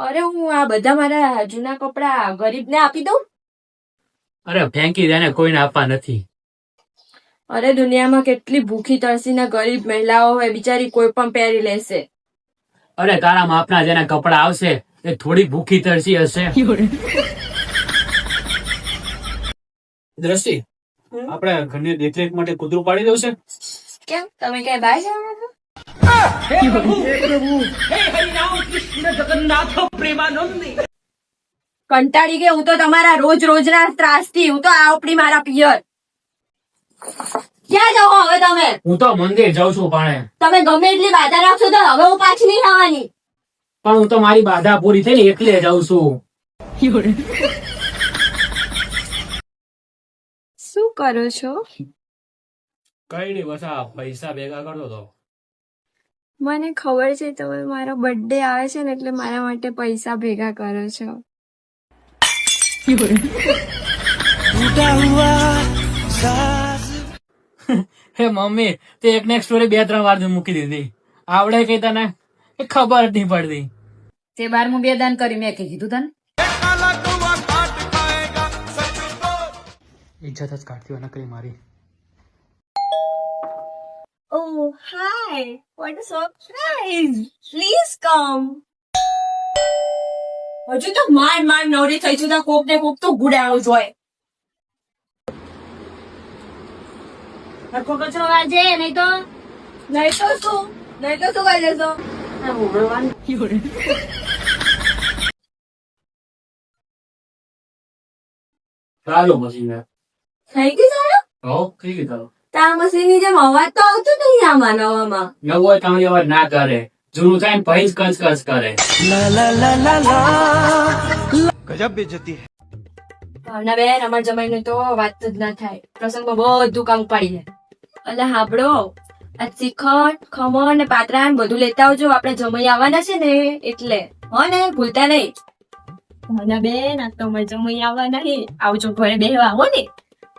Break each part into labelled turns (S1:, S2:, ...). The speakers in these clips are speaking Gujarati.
S1: અરે હું આ બધા મારા જૂના કપડા ગરીબને આપી દઉં?
S2: અરે ફેંકી દે ને કોઈને આપવા નથી.
S1: અરે દુનિયામાં કેટલી ભૂખી તરસીને ગરીબ મહિલાઓ હોય બિચારી કોઈ પણ પહેરી લેશે.
S2: અરે તારા માપના જેના કપડા આવશે એ થોડી ભૂખી તરસી હશે. દ્રષ્ટિ? આપણે ઘરની દેખરેખ માટે કૂતરું પાડી દઉં છે?
S1: કેમ? તમે ક્યાંય બહાર જવાના છો? કંટાળી ગઈ હું તો તમારા રોજ રોજના ત્રાસથી હું તો આવડી મારા પિયર. ક્યાં જાઓ હવે તમે?
S2: હું તો મંદિર જાઉં છું પણ.
S1: તમે ગમે એટલી બાધા રાખશો તો હવે હું પાછી નહીં આવવાની.
S2: પણ હું તો મારી બાધા પૂરી થઈ ને એટલે જાઉં છું.
S1: શું કરો છો?
S2: કઈ નહીં બસ આ પૈસા ભેગા કરતો હતો.
S1: મને ખબર છે તમે મારો બર્થડે આવે છે ને એટલે મારા માટે પૈસા ભેગા કરો છો.
S2: હે મમ્મી તે એક ને સ્ટોરી બે ત્રણ વાર મૂકી દીધી. આવડે કઈ તને? એ ખબર જ નહીં પડતી.
S3: તે બારમું બે દાન કરી મેં કીધું તને?
S2: ઇજ્જત જ કાઢતી નકરી મારી.
S1: Oh, hi. What a surprise. Please come. હજુ તો માંડ માંડ નવરી થઈ જતા કોક ને કોક તો ગુડાણું જોઈએ
S3: હરખો કચરો વાજે નહીં તો?
S1: નહીં તો શું? નહીં તો શું કરી લેશો?
S2: ચાલો મશીન.
S1: થઈ ગયું સારું
S2: હો કઈ કીધું
S1: તામસી બધું કામ ઉપાડી લે. હાબડો આ શિખંડ ખમણ ને બધું લેતા આવજો. આપણે જમાઈ આવવાના છે ને એટલે. હો ને ભૂલતા નહીં. ભાવના બેન આ તો અમારે આવવા આવવાના આવજો ઘરે બેહવા હો ને.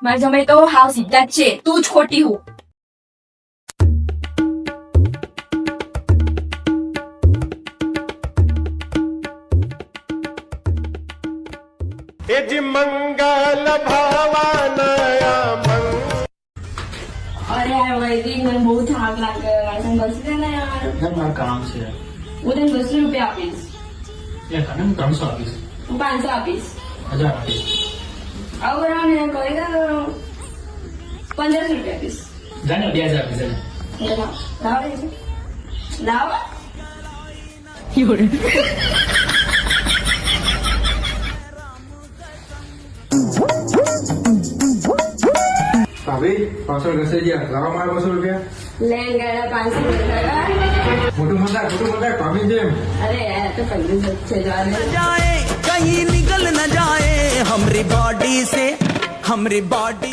S1: મારા જમાઈ તો હાવ સીધા જ છે તું જ ખોટી હું
S4: એજ મંગલ ભાવાનયા
S1: અરે આ વૈદિક મને બહુ પાંચસો આપીશ
S2: હજાર આપીશ
S1: આવું ને કરી દે પંદરસો રૂપિયા આપીશ
S2: જાને બે હજાર આપીશ જાને.
S1: એ લાવ લાવ રે છે. લાવ
S5: ભાભી પાછળ ઘસે ગયા લાવો મારા બસો રૂપિયા
S1: લેન ગયા પાંચસો રૂપિયા
S5: મોટું મજાક મોટું મજાક ભાભી જેમ
S1: અરે યાર તો પંદર છે જવા દે
S6: जाए कहीं निकल न जाए हमारी बॉडी से हमारी बॉडी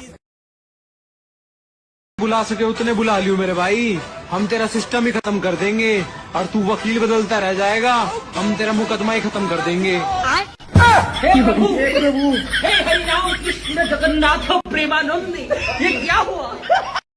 S4: बुला सके उतने बुला लियो मेरे भाई। हम तेरा सिस्टम ही खत्म कर देंगे और तू वकील बदलता रह जाएगा। हम तेरा मुकदमा ही खत्म कर देंगे।
S3: जगन्नाथ प्रेमानंद, ये क्या हुआ?